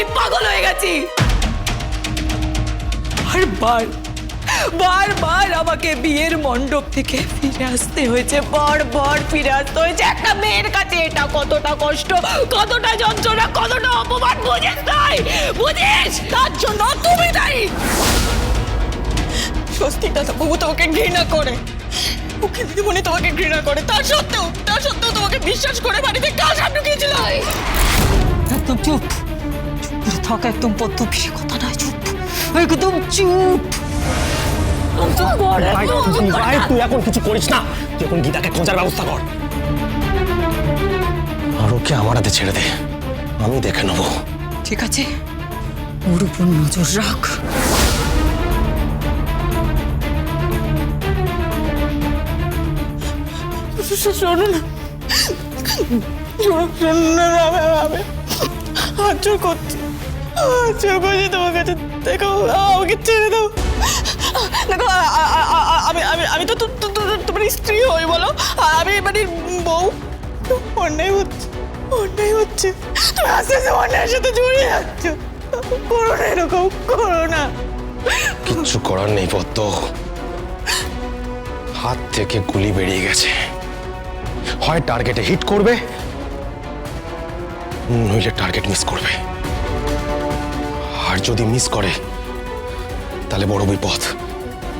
আমি পাগল হয়ে গেছি। বারবার বারবার আমাকে বিয়ের মণ্ডপ থেকে ফিরে আসতে হয়েছে, বারবার ফিরে আসতে হয়েছে। একটা মেয়ের কাছে এটা কতটা কষ্ট, কতটা যন্ত্রণা, কতটা অপমান, বুঝিস তাই বুঝিস? তার জন্য তুমি দায়ী। স্বস্তিকা তো বাবু তোমাকে ঘৃণা করে। ওকে দিদিমণি তোমাকে ঘৃণা করে। তার সত্ত্বেও তার সত্ত্বেও তোমাকে বিশ্বাস করে বাড়িতে কাজ ঢুকিয়েছিল একদম চুপ। চুপ করে থাক একদম পদ্ম বেশি কথা নয় চুপ। একদম চুপ। চুপ কর, একদম চুপ করে ভাই থাক। তুই এখন কিছু করিস না। তুই এখন গীতাকে খোঁজার ব্যবস্থা কর। আর ওকে আমার হাতে ছেড়ে দে। আমি দেখে নেব। ঠিক আছে। ওর উপর নজর রাখ। শোনো না। শোনো না আমি আমি হাত জোর করছি করছি তোমার কাছে দেখো, আমাকে ছেড়ে দাও। দেখো আমি আমি আমি তো তোমার স্ত্রী হই, বলো। আমি মানে বউ। অন্যায় হচ্ছে অন্যায় হচ্ছে। তুমি আস্তে আস্তে অন্যায়ের সাথে জড়িয়ে যাচ্ছ। করো না এরকম, করো না। কিচ্ছু করার নেই পদ্ম হাত থেকে গুলি বেরিয়ে গেছে। হয় টার্গেটে হিট করবে, নইলে টার্গেট মিস করবে। যদি মিস করে, তাহলে বড় বিপদ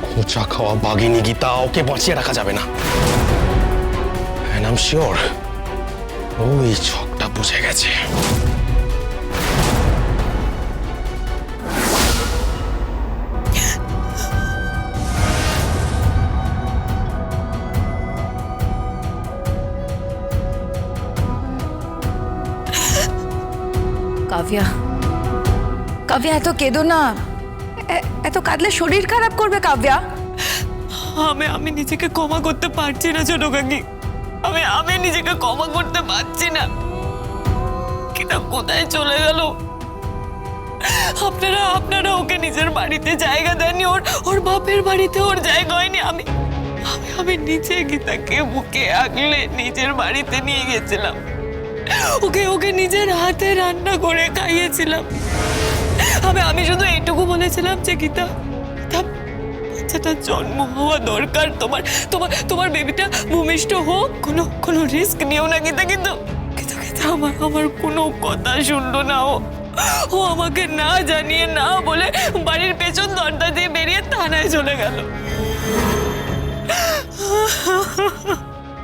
খোঁচা খাওয়া বাঘিনী গীতা ওকে বাঁচিয়ে রাখা যাবে না। শিওর ওই ছকটা বুঝে গেছে। কাভিয়া কাভিয়া এত কেঁদো না। এত কাঁদলে শরীর খারাপ করবে কাవ్যা আমি আমি নিজেকে ক্ষমা করতে পারছি না ছোট কাকি আমি আমি নিজেকে ক্ষমা করতে পারছি না। কিনা কোথায় চলে গেল? আপনারা আপনারা ওকে নিজের বাড়িতে জায়গা দেননি, ওর ওর বাপের বাড়িতে ওর জায়গা হয়নি। আমি আমি আমি নিজে গীতাকে বুকে আগলে নিজের বাড়িতে নিয়ে গেছিলাম। ওকে ওকে নিজের হাতে রান্না করে খাইয়েছিলাম। আমি আমি শুধু এইটুকু বলেছিলাম যে গীতা গীতা, বাচ্চাটার জন্ম হওয়া দরকার। তোমার তোমার তোমার বেবিটা ভূমিষ্ঠ হোক, কোনো কোনো রিস্ক নিও না গীতা, কিন্তু কিন্তু কিন্তু আমার আমার কোনো কথা শুনলো না। ও ও আমাকে না জানিয়ে, না বলে বাড়ির পেছন দরজা দিয়ে বেরিয়ে থানায় চলে গেল।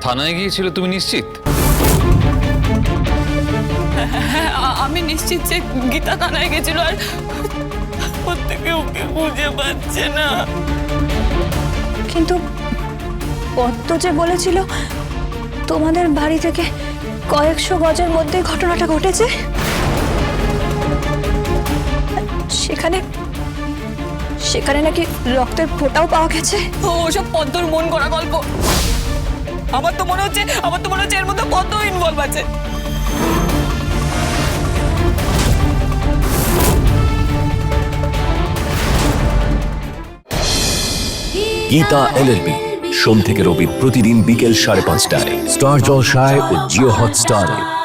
থানায় গিয়েছিল তুমি নিশ্চিত? আমি নিশ্চিত যে গীতা থানায় গেছিল আর প্রত্যেকে ওকে খুঁজে পাচ্ছে না। কিন্তু পদ্ম যে বলেছিল তোমাদের বাড়ি থেকে কয়েকশো গজের মধ্যে ঘটনাটা ঘটেছে? সেখানে সেখানে নাকি রক্তের ফোঁটাও পাওয়া গেছে? ও ওসব পদ্মর মন করা গল্প। আমার তো মনে হচ্ছে আমার তো মনে হচ্ছে এর মধ্যে পদ্ম ইনভলভ আছে। গীতা এলএলবি। সোম থেকে রবি প্রতিদিন বিকেল সাড়ে পাঁচটায়। স্টার জলসায় ও জিও হটস্টারে।